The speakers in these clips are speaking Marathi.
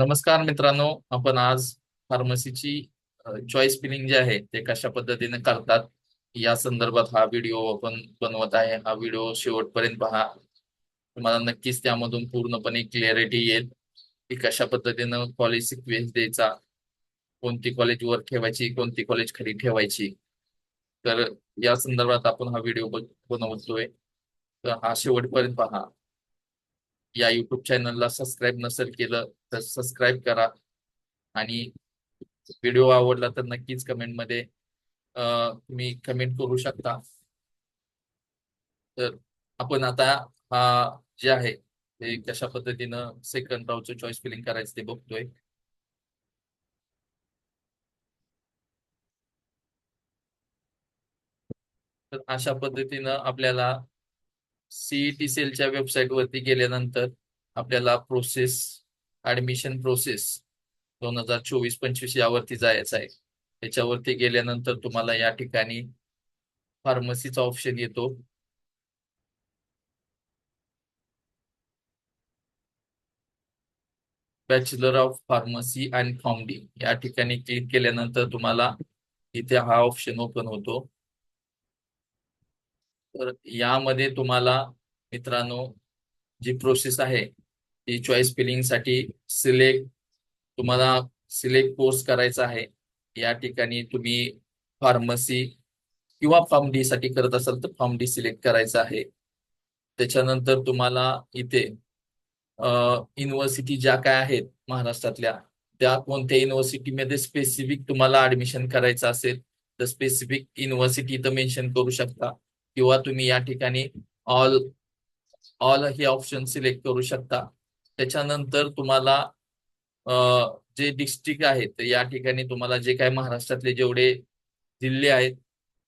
नमस्कार मित्रांनो आपण आज फार्मसीची चॉईस फिलिंग जे आहे ते कशा पद्धतीने करतात या संदर्भात हा व्हिडिओ आपण बनवत आहे. हा व्हिडिओ शेवटपर्यंत पहा. तुम्हाला नक्कीच त्यामधून पूर्णपणे क्लिअरिटी येईल की कशा पद्धतीनं कॉलेज सिक्वेन्स द्यायचा कोणती कॉलेज वर ठेवायची कोणती कॉलेज खाली ठेवायची. तर या संदर्भात आपण हा व्हिडिओ बनवतोय. तर हा शेवटपर्यंत पहा. या युट्यूब चॅनलला सबस्क्राईब नसेल केलं तर सबस्क्राईब करा. आणि व्हिडिओ आवडला तर नक्कीच कमेंटमध्ये तुम्ही कमेंट करू शकता. तर आपण आता हा जे आहे ते कशा पद्धतीनं सेकंड राऊचं चॉईस फिलिंग करायचं ते बघतोय. तर अशा पद्धतीनं आपल्याला सीईटी सेलच्या वेबसाईट वरती गेल्यानंतर आपल्याला प्रोसेस ऍडमिशन प्रोसेस दोन हजार चोवीस पंचवीस यावरती जायचं आहे. त्याच्यावरती गेल्यानंतर तुम्हाला या ठिकाणी फार्मसीचा ऑप्शन येतो. Bachelor of pharmacy and founding या ठिकाणी क्लिक केल्यानंतर तुम्हाला इथे हा ऑप्शन ओपन होतो. तर यामध्ये तुम्हाला मित्रांनो जी प्रोसेस आहे ती चॉईस फिलिंगसाठी सिलेक्ट तुम्हाला सिलेक्ट कोर्स करायचा आहे. या ठिकाणी तुम्ही फार्मसी किंवा फॉर्म डी साठी करत असाल तर फॉर्म डी सिलेक्ट करायचा आहे. त्याच्यानंतर तुम्हाला इथे युनिव्हर्सिटी ज्या काय आहेत महाराष्ट्रातल्या त्या कोणत्या युनिव्हर्सिटीमध्ये स्पेसिफिक तुम्हाला ऍडमिशन करायचं असेल तर स्पेसिफिक युनिव्हर्सिटी इथं मेन्शन करू शकता. किंवा तुम्ही या ठिकाणी ऑल ऑल हे ऑप्शन सिलेक्ट करू शकता. त्याच्यानंतर तुम्हाला जे डिस्ट्रिक्ट आहेत या ठिकाणी तुम्हाला जे काही महाराष्ट्रातले जेवढे जिल्हे आहेत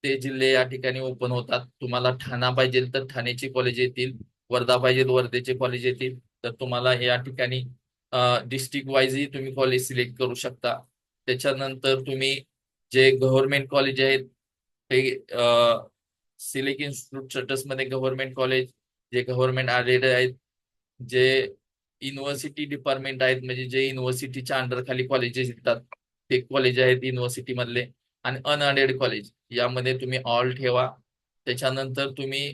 ते जिल्हे या ठिकाणी ओपन होतात. तुम्हाला ठाणा पाहिजे तर ठाण्याचे कॉलेज येतील वर्धा पाहिजे वर्धेचे कॉलेज येतील. तर तुम्हाला या ठिकाणी डिस्ट्रिक्ट वाईजही तुम्ही कॉलेज सिलेक्ट करू शकता. त्याच्यानंतर तुम्ही जे गव्हर्नमेंट कॉलेज आहेत ते सिलेक्ट इन्स्टिट्यूटमध्ये गव्हर्नमेंट कॉलेज जे गव्हर्नमेंट आलेले आहेत जे युनिव्हर्सिटी डिपार्टमेंट आहेत म्हणजे जे युनिव्हर्सिटीच्या अंडर खाली कॉलेजेस येतात. ते कॉलेज आहेत युनिव्हर्सिटी मधले आणि अनअडेड कॉलेज यामध्ये तुम्ही ऑल ठेवा. त्याच्यानंतर तुम्ही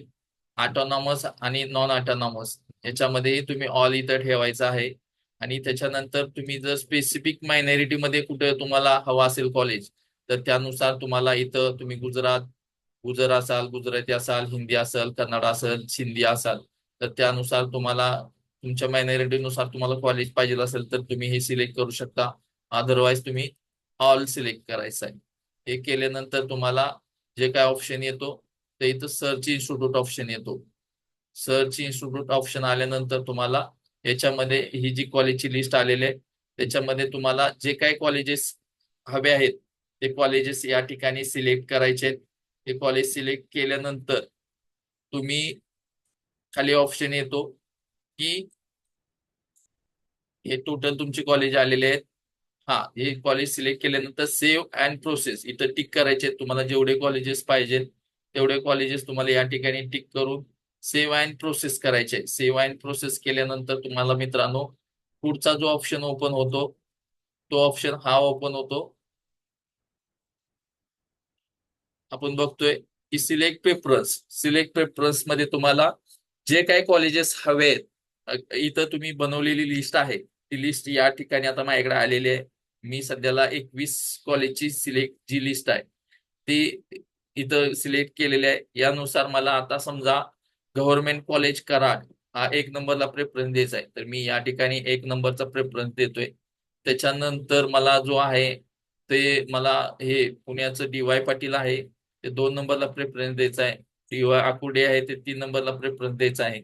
ऑटोनॉमस आणि नॉन ऑटोनॉमस याच्यामध्येही तुम्ही ऑल इथं ठेवायचं आहे. आणि त्याच्यानंतर तुम्ही जर स्पेसिफिक मायनॉरिटीमध्ये कुठे तुम्हाला हवा असेल कॉलेज तर त्यानुसार तुम्हाला इथं तुम्ही गुजरात गुजर असाल गुजराती असाल हिंदी असेल कन्नड असेल सिंधी असाल तर त्यानुसार तुम्हाला तुमच्या मायनॉरिटीनुसार तुम्हाला कॉलेज पाहिजे असेल तर तुम्ही हे सिलेक्ट करू शकता. अदरवाईज तुम्ही ऑल सिलेक्ट करायचं आहे. हे केल्यानंतर तुम्हाला जे काय ऑप्शन येतो ते इथं सर्च इन्स्टिट्यूट ऑप्शन येतो. सर्च इन्स्टिट्यूट ऑप्शन आल्यानंतर तुम्हाला याच्यामध्ये ही जी कॉलेजची लिस्ट आलेली आहे त्याच्यामध्ये तुम्हाला जे काही कॉलेजेस हवे आहेत ते कॉलेजेस या ठिकाणी सिलेक्ट करायचे आहेत. हे कॉलेज सिलेक्ट केल्यानंतर तुम्ही खाली ऑप्शन येतो की हे टोटल तुमचे कॉलेज आलेले आहेत. हा हे कॉलेज सिलेक्ट केल्यानंतर सेव्ह अँड प्रोसेस इथं टिक करायचे तुम्हाला जेवढे कॉलेजेस पाहिजेत तेवढे कॉलेजेस तुम्हाला या ठिकाणी टिक करून सेव्ह अँड प्रोसेस करायचे सेव्ह अँड प्रोसेस केल्यानंतर तुम्हाला मित्रांनो पुढचा जो ऑप्शन ओपन होतो तो ऑप्शन हा ओपन होतो. आपण बघतोय की सिलेक्ट पेपर्स सिलेक्ट पेपर्समध्ये तुम्हाला जे काही कॉलेजेस हवेत इथं तुम्ही बनवलेली लिस्ट आहे. ती लिस्ट या ठिकाणी आता माझ्याकडे आलेली आहे. मी सध्याला एकवीस कॉलेजची सिलेक्ट जी लिस्ट आहे ती इथं सिलेक्ट केलेली आहे. यानुसार मला आता समजा गव्हर्नमेंट कॉलेज कराड हा एक नंबरला प्रेफरन्स द्यायचा आहे. तर मी या ठिकाणी एक नंबरचा प्रेफरन्स देतोय. त्याच्यानंतर मला जो आहे ते मला हे पुण्याचं डी वाय पाटील आहे. ते दोन नंबरला प्रेफरन्स द्यायचा आहे. किंवा आकुडे आहे ते तीन नंबरला प्रेफरन्स द्यायचा आहे.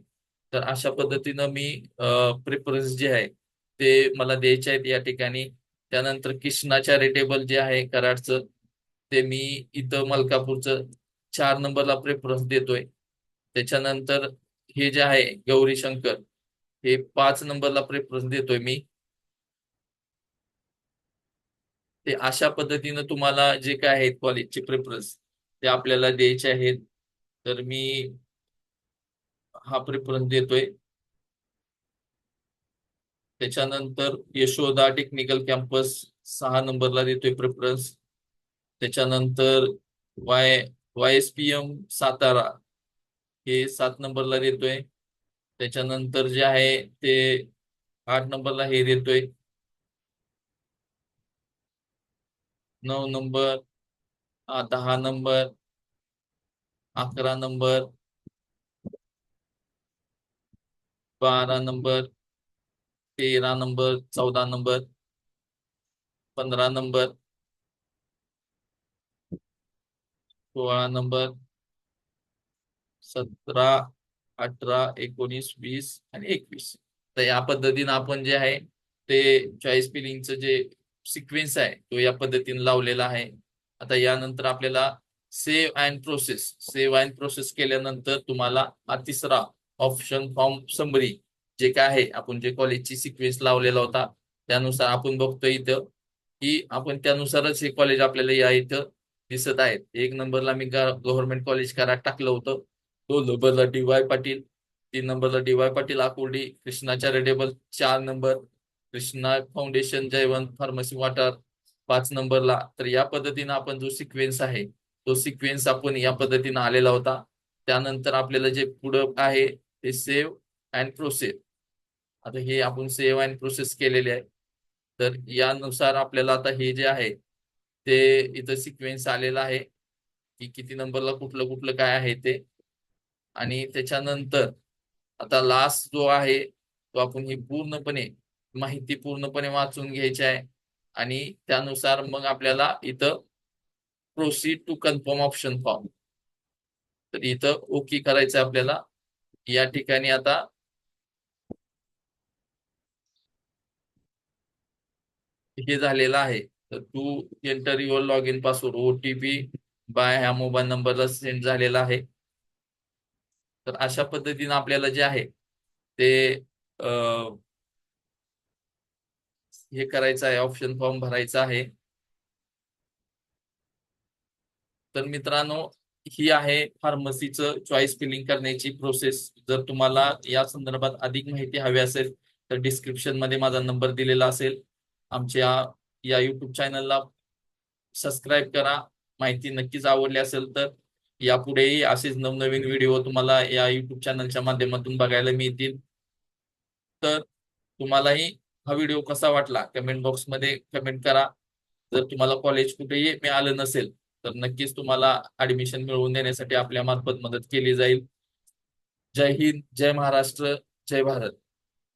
तर अशा पद्धतीनं मी प्रेफरन्स जे आहे ते मला द्यायचे आहेत या ठिकाणी. त्यानंतर कृष्णा चॅरिटेबल जे आहे कराडचं ते मी इथं मलकापूरचं चार नंबरला प्रेफरन्स देतोय. त्याच्यानंतर हे जे आहे गौरी शंकर हे पाच नंबरला प्रेफरन्स देतोय मी. ते अशा पद्धतीनं तुम्हाला जे काय आहेत कॉलेजचे प्रेफरन्स ते आपल्याला द्यायचे आहेत. तर मी हा प्रेफरन्स देतोय. त्याच्यानंतर यशोदा टेक्निकल कॅम्पस सहा नंबरला देतोय प्रेफरन्स त्याच्यानंतर Y Y S P M Satara हे सात नंबरला देतोय. त्याच्यानंतर जे आहे ते आठ नंबरला हे देतोय. नऊ नंबर दहा नंबर अकरा नंबर बारा नंबर तेरा नंबर चौदा नंबर पंधरा नंबर सोळा नंबर सतरा अठरा एकोणीस वीस आणि एकवीस. तर या पद्धतीनं आपण जे आहे ते चॉईस पिलिंगचं जे सिक्वेन्स आहे तो या पद्धतीने लावलेला आहे. आता यानंतर आपल्याला save and process save and process केल्यानंतर तुम्हाला हा तिसरा ऑप्शन फॉर्म समरी जे काय आहे आपण जे कॉलेजची सिक्वेन्स लावलेला होता त्यानुसार आपण बघतोय इथं की आपण त्यानुसारच हे कॉलेज आपल्याला या इथं दिसत आहेत. एक नंबरला मी गव्हर्नमेंट कॉलेज कराड टाकलं होतं. दोन नंबरला डी वाय पाटील तीन नंबरला D Y Patil Akurdi Krishna charitable चार number Krishna foundation Jaywant pharmacy Wathar पाच नंबरला. तर या पद्धतीनं आपण जो सिक्वेन्स आहे तो सिक्वेन्स आपण या पद्धतीनं आलेला होता. त्यानंतर आपल्याला जे पुढं आहे ते सेव्ह अँड प्रोसेस आता हे आपण सेव्ह अँड प्रोसेस केलेले आहे. तर यानुसार आपल्याला आता हे जे आहे ते इथं सिक्वेन्स आलेला आहे की किती नंबरला कुठलं कुठलं काय आहे ते. आणि त्याच्यानंतर आता लास्ट जो आहे तो आपण ही पूर्णपणे माहिती पूर्णपणे वाचून घ्यायची आहे. आणि त्यानुसार मग आपल्याला इथं proceed to confirm option form तर इथं ओके करायचं आहे आपल्याला. या ठिकाणी आता हे झालेलं आहे. तर तू enter your log in password OTP by ह्या मोबाईल नंबरला सेंड झालेला आहे. तर अशा पद्धतीने आपल्याला जे आहे ते हे करायचं आहे ऑप्शन फॉर्म भरायचा आहे. तर मित्रांनो ही आहे फार्मसीचं चॉईस फिलिंग करण्याची प्रोसेस जर तुम्हाला या संदर्भात अधिक माहिती हवी असेल तर डिस्क्रिप्शनमध्ये माझा नंबर दिलेला असेल. आमच्या या युट्यूब चॅनलला सबस्क्राईब करा. माहिती नक्कीच आवडली असेल तर यापुढेही असेच नवनवीन व्हिडिओ तुम्हाला या युट्यूब चॅनलच्या माध्यमातून बघायला मिळतील. तर तुम्हालाही हा व्हिडिओ कसा वाटला? कमेंट बॉक्समध्ये कमेंट करा. जर तुम्हाला कॉलेज कुठेही मिळालं नसेल तर नक्कीच तुम्हाला ऍडमिशन मिळवून देण्यासाठी आपल्या मार्फत मदत केली जाईल. जय हिंद जय महाराष्ट्र जय भारत.